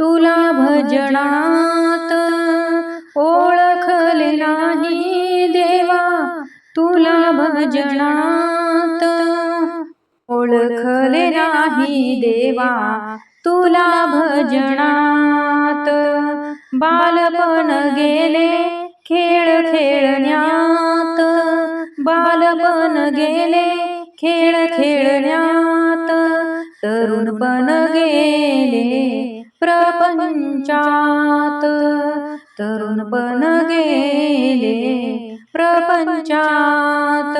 तुला भजनात ओळखले नाही देवा तुला भजनात ओळखले नाही देवा तुला भजनात बालपण गेले खेळ खेळण्यात बालपण गेले खेळ खेळण्यात तरुणपण गेले प्रपंचात. तरुणपण गेले प्रपंचात.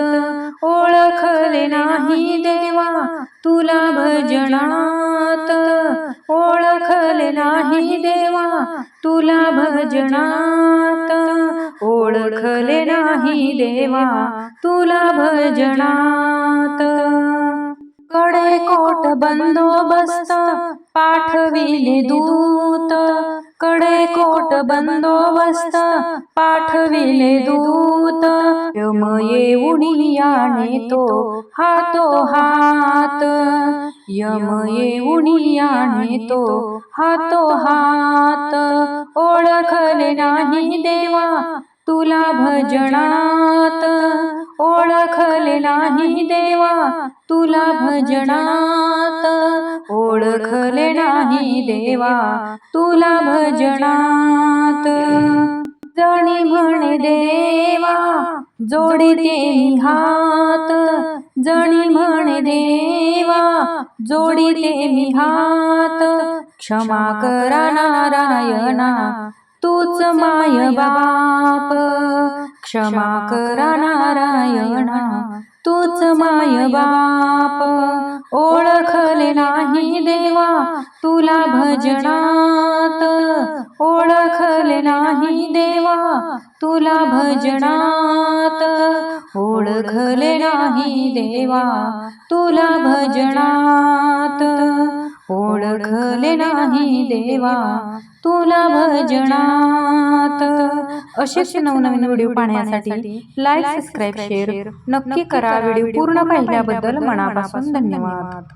ओळखले नाही देवा तुला भजनात. ओळखले नाही देवा तुला भजनात. ओळखले नाही देवा तुला भजनात. बंदोबस्त पाठविले दूत. कडे कोट बंदोबस्त पाठविले दूत. यम येऊन याने तो हातो हात. यम येऊन याने तो हातो हात. ओळखले नाही देवा तुला भजनात. नाही देवा तुला भजनात ओळखले नाही देवा तुला भजनात. जणी म्हणे देवा जोडीते हात. जणी म्हणे देवा जोडीते मी हात. क्षमा करा नारायणा तूच माय बाप. क्षमा करा नारायणा माय बाप ओळखले नाही देवा तुला भजनात. ओळखले नाही देवा तुला भजनात. ओळखले नाही देवा तुला भजनात. ओळखले नाही देवा तुला भजनात. असेच नवनवीन व्हिडिओ पाहण्यासाठी लाईक सबस्क्राईब शेअर नक्की करा. व्हिडिओ पूर्ण पाहिल्याबद्दल मनापासून धन्यवाद.